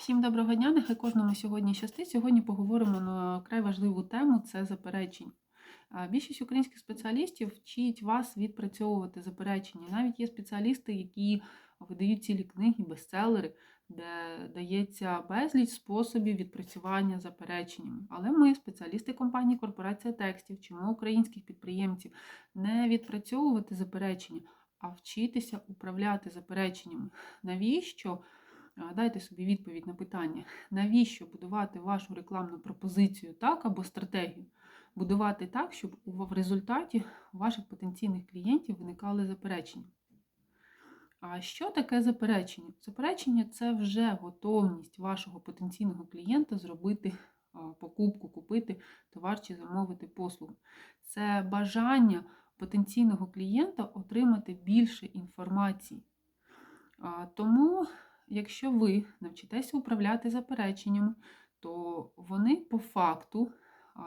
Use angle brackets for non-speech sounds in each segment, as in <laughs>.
Всім доброго дня, нехай кожному сьогодні щастить. Сьогодні поговоримо на край важливу тему це заперечення. А, Більшість українських спеціалістів вчить вас відпрацьовувати заперечення. Навіть є спеціалісти, які видають цілі книги, бестселери, де дається безліч способів відпрацювання запереченнями. Але ми, спеціалісти компанії Корпорація текстів, вчимо українських підприємців не відпрацьовувати заперечення, а вчитися управляти запереченнями. Навіщо? Дайте собі відповідь на питання, навіщо будувати вашу рекламну пропозицію так або стратегію? Будувати так, щоб в результаті ваших потенційних клієнтів виникали заперечення. А що таке заперечення? Заперечення це вже готовність вашого потенційного клієнта зробити покупку, купити товар чи замовити послугу. Це бажання потенційного клієнта отримати більше інформації. Тому якщо ви навчитеся управляти запереченнями, то вони по факту,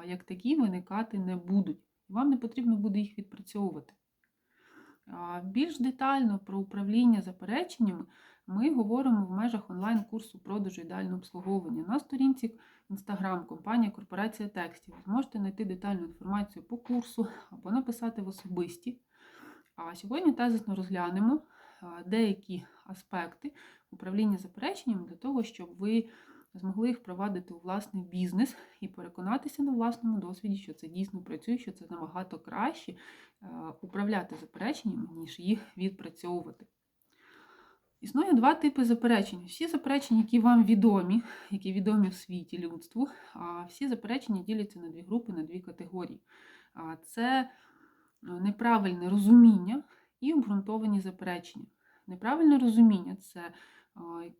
як такі, виникати не будуть. Вам не потрібно буде їх відпрацьовувати. Більш детально про управління запереченнями ми говоримо в межах онлайн-курсу продажу ідеального обслуговування на сторінці Instagram компанія Корпорація текстів. Зможете знайти детальну інформацію по курсу або написати в особисті. А сьогодні тезисно розглянемо деякі аспекти управління запереченнями для того, щоб ви змогли їх впровадити у власний бізнес і переконатися на власному досвіді, що це дійсно працює, що це набагато краще е, управляти запереченнями, ніж їх відпрацьовувати. Існує два типи заперечень. Всі заперечення, які вам відомі, які відомі в світі людству, всі заперечення діляться на дві групи, на дві категорії. Це е, неправильне розуміння і обґрунтовані заперечення. Неправильне розуміння це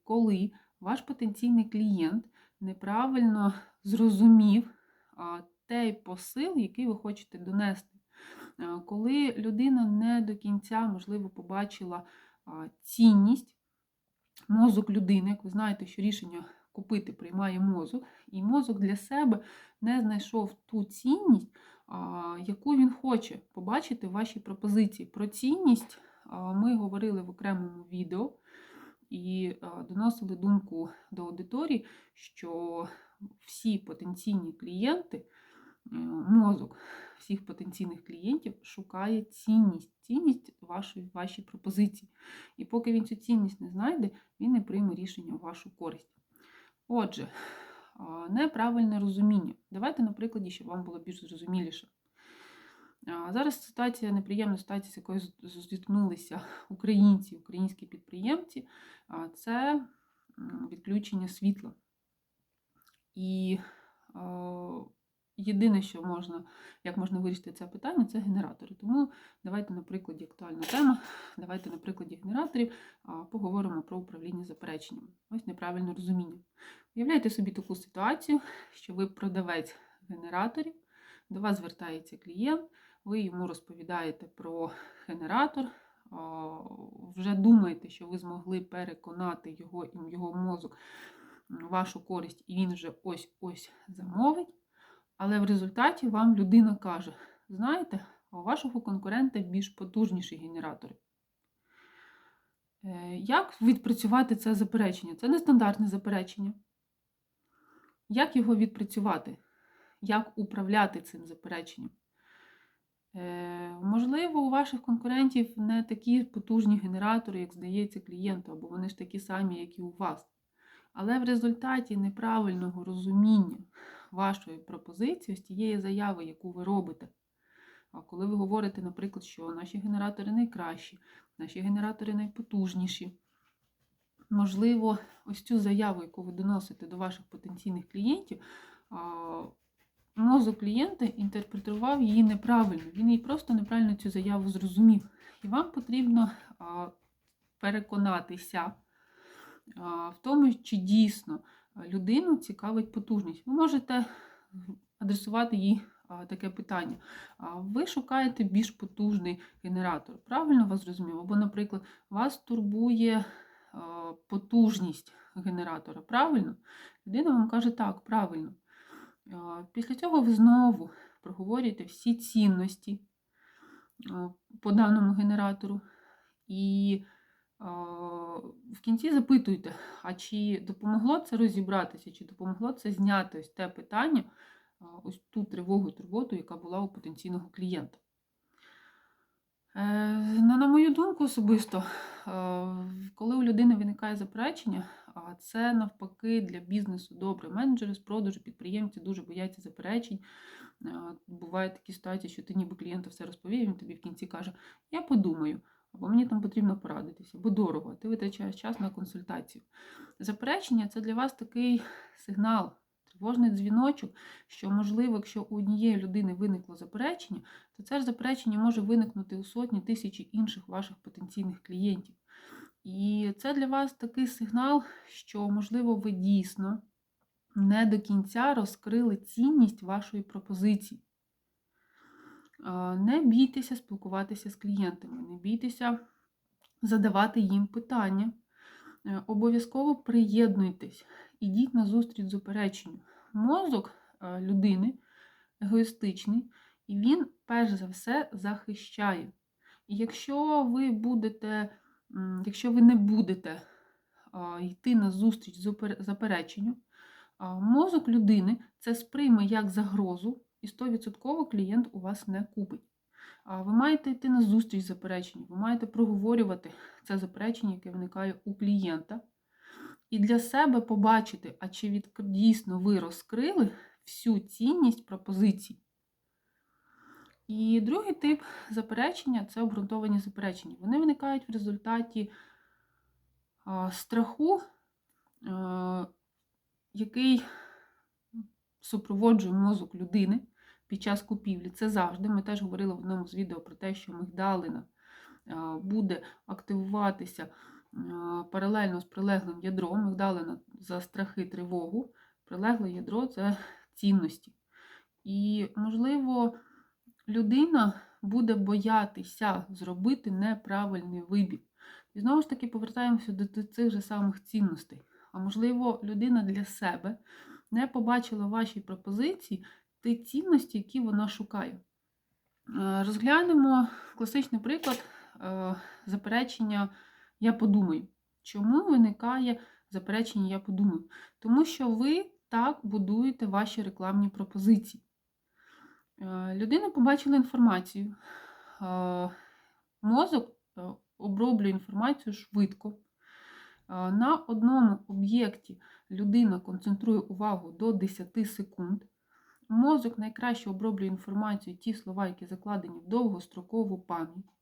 коли ваш потенційний клієнт неправильно зрозумів той посил, який ви хочете донести. Коли людина не до кінця, можливо, побачила цінність, мозок людини, як ви знаєте, що рішення купити приймає мозок, і мозок для себе не знайшов ту цінність, яку він хоче побачити в вашій пропозиції. Про цінність ми говорили в окремому відео і доносили думку до аудиторії, що всі потенційні клієнти, е, мозок всіх потенційних клієнтів шукає цінність, цінність вашої вашій пропозиції. І поки він цю цінність не знайде, він не прийме рішення в вашу користь. Отже, неправильне розуміння. Давайте на прикладі, щоб вам було більш зрозуміліше. Зараз ситуація неприємна ситуація, з якою зіткнулися <laughs> українці, українські підприємці, це відключення світла. І єдине, що можна, як можна вирішити це питання, це генератори. Тому давайте на прикладі актуальна тема. Давайте на прикладі генераторів поговоримо про управління запереченнями. Ось неправильне розуміння. Уявляйте собі таку ситуацію, що ви продавець генераторів, до вас звертається клієнт, ви йому розповідаєте про генератор. Вже думаєте, що ви змогли переконати його його мозок вашу користь, і він вже ось-ось замовить. Але в результаті вам людина каже: знаєте, у вашого конкурента більш потужніші генератори. Е, Як відпрацювати це заперечення? Це нестандартне заперечення. Як його відпрацювати? Як управляти цим запереченням? Е, Можливо, у ваших конкурентів не такі потужні генератори, як здається клієнту, або вони ж такі самі, як і у вас. Але в результаті неправильного розуміння вашої пропозиції, з тієї заяви, яку ви робите. А коли ви говорите, наприклад, що наші генератори найкращі, наші генератори найпотужніші, можливо, ось цю заяву, яку ви доносите до ваших потенційних клієнтів, мозок клієнта інтерпретував її неправильно. Він її просто неправильно цю заяву зрозумів. І вам потрібно переконатися в тому, чи дійсно людину цікавить потужність. Ви можете адресувати їй таке питання. Ви шукаєте більш потужний генератор. Правильно вас зрозумів? Або, наприклад, вас турбує потужність генератора. Правильно? Людина вам каже так, правильно. Після цього ви знову проговорюєте всі цінності по даному генератору. І в кінці запитуйте, а чи допомогло це розібратися, чи допомогло це зняти ось те питання, ось ту тривогу, турботу, яка була у потенційного клієнта. Е, на мою думку, особисто, коли у людини виникає заперечення, а це навпаки для бізнесу добре. Менеджери з продажу, підприємці дуже бояться заперечень. Бувають такі ситуації, що ти ніби клієнту все розповів, він тобі в кінці каже: Я подумаю, або мені там потрібно порадитися, бо дорого, ти витрачаєш час на консультацію. Заперечення це для вас такий сигнал, тривожний дзвіночок, що, можливо, якщо у однієї людини виникло заперечення, то це ж заперечення може виникнути у сотні тисячі інших ваших потенційних клієнтів. І це для вас такий сигнал, що, можливо, ви дійсно не до кінця розкрили цінність вашої пропозиції. Не бійтеся спілкуватися з клієнтами, не бійтеся задавати їм питання. Е, Обов'язково приєднуйтесь, ідіть на зустріч з упередженням. Мозок е, людини егоїстичний, і він, перш за все, захищає. І якщо ви будете, якщо ви не будете йти на зустріч з запереченню, мозок людини це сприйме як загрозу, і 100% клієнт у вас не купить. Ви маєте йти на зустріч з запереченням, ви маєте проговорювати це заперечення, яке виникає у клієнта, і для себе побачити, а чи від, дійсно ви розкрили всю цінність пропозицій. І другий тип заперечення це обґрунтовані заперечення. Вони виникають в результаті страху, який супроводжує мозок людини під час купівлі. Це завжди. Ми теж говорили в одному з відео про те, що мигдалина буде активуватися паралельно з прилеглим ядром. Мигдалина за страхи, тривогу, прилегле ядро це цінності. І, можливо, людина буде боятися зробити неправильний вибір. І знову ж таки повертаємося до цих же самих цінностей. А можливо, людина для себе не побачила в вашій пропозиції ті цінності, які вона шукає. Е, Розглянемо класичний приклад е, заперечення Я подумаю. Чому виникає заперечення Я подумаю? Тому що ви так будуєте ваші рекламні пропозиції. Е, Людина побачила інформацію. Е, Мозок е, оброблює інформацію швидко. На одному об'єкті людина концентрує увагу до 10 секунд. Мозок найкраще оброблює інформацію, ті слова, які закладені в довгострокову пам'ять.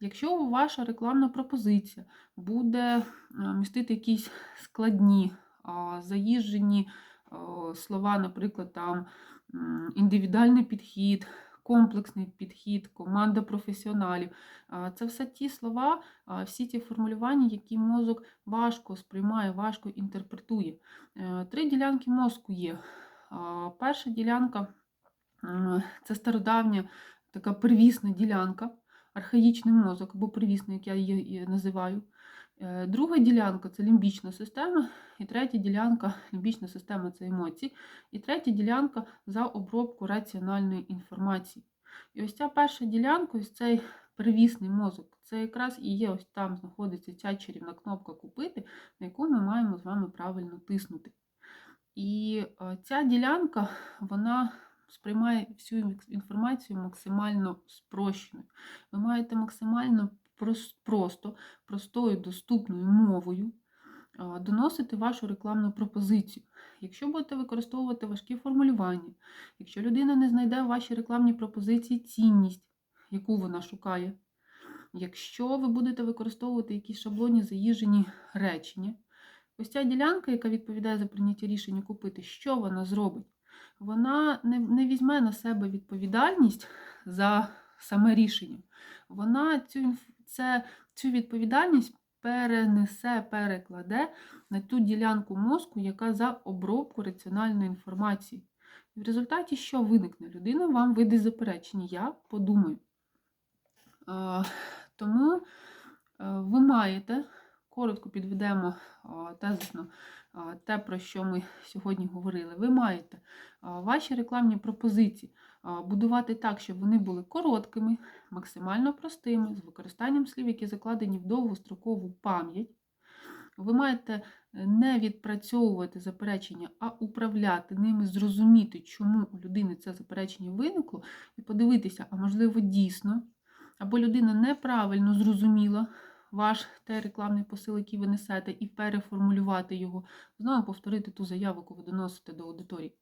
Якщо ваша рекламна пропозиція буде містити якісь складні, заїжджені слова, наприклад, там індивідуальний підхід, комплексний підхід, команда професіоналів, це все ті слова, всі ті формулювання, які мозок важко сприймає, важко інтерпретує. Е, Три ділянки мозку є. Перша ділянка це стародавня така первісна ділянка, архаїчний мозок або первісний, як я її називаю. Е, Друга ділянка це лімбічна система, і третя ділянка лімбічна система це емоції, і третя ділянка за обробку раціональної інформації. І ось ця перша ділянка, ось цей первісний мозок, це якраз і є ось там знаходиться ця чарівна кнопка Купити, на яку ми маємо з вами правильно тиснути. І е, ця ділянка, вона сприймає всю інформацію максимально спрощеною. Ви маєте максимально просто, простою, доступною мовою доносити вашу рекламну пропозицію. Якщо будете використовувати важкі формулювання, якщо людина не знайде в вашій рекламній пропозиції цінність, яку вона шукає, якщо ви будете використовувати якісь шаблонні заїжджені речення, ось ця ділянка, яка відповідає за прийняття рішення купити, що вона зробить? Вона не, не візьме на себе відповідальність за саме рішення. Вона цю, це, цю відповідальність перенесе, перекладе на ту ділянку мозку, яка за обробку раціональної інформації. І в результаті що виникне? Людина вам видасть заперечення. Я подумаю. Тому е, ви маєте, коротко підведемо тезисно, те, про що ми сьогодні говорили. Ви маєте ваші рекламні пропозиції будувати так, щоб вони були короткими, максимально простими, з використанням слів, які закладені в довгострокову пам'ять. Ви маєте е, не відпрацьовувати заперечення, а управляти ними, зрозуміти, чому у людини це заперечення виникло, і подивитися, а можливо, дійсно, або людина неправильно зрозуміла ваш той рекламний посил, який ви несете, і переформулювати його, знову повторити ту заяву, яку ви доносите до аудиторії.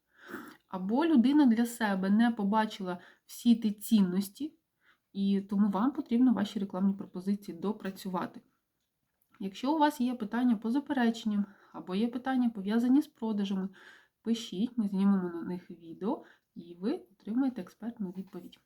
Або людина для себе не побачила всі ті цінності, і тому вам потрібно ваші рекламні пропозиції допрацювати. Якщо у вас є питання по запереченням або є питання пов'язані з продажами, пишіть, ми знімемо на них відео і ви отримаєте експертну відповідь.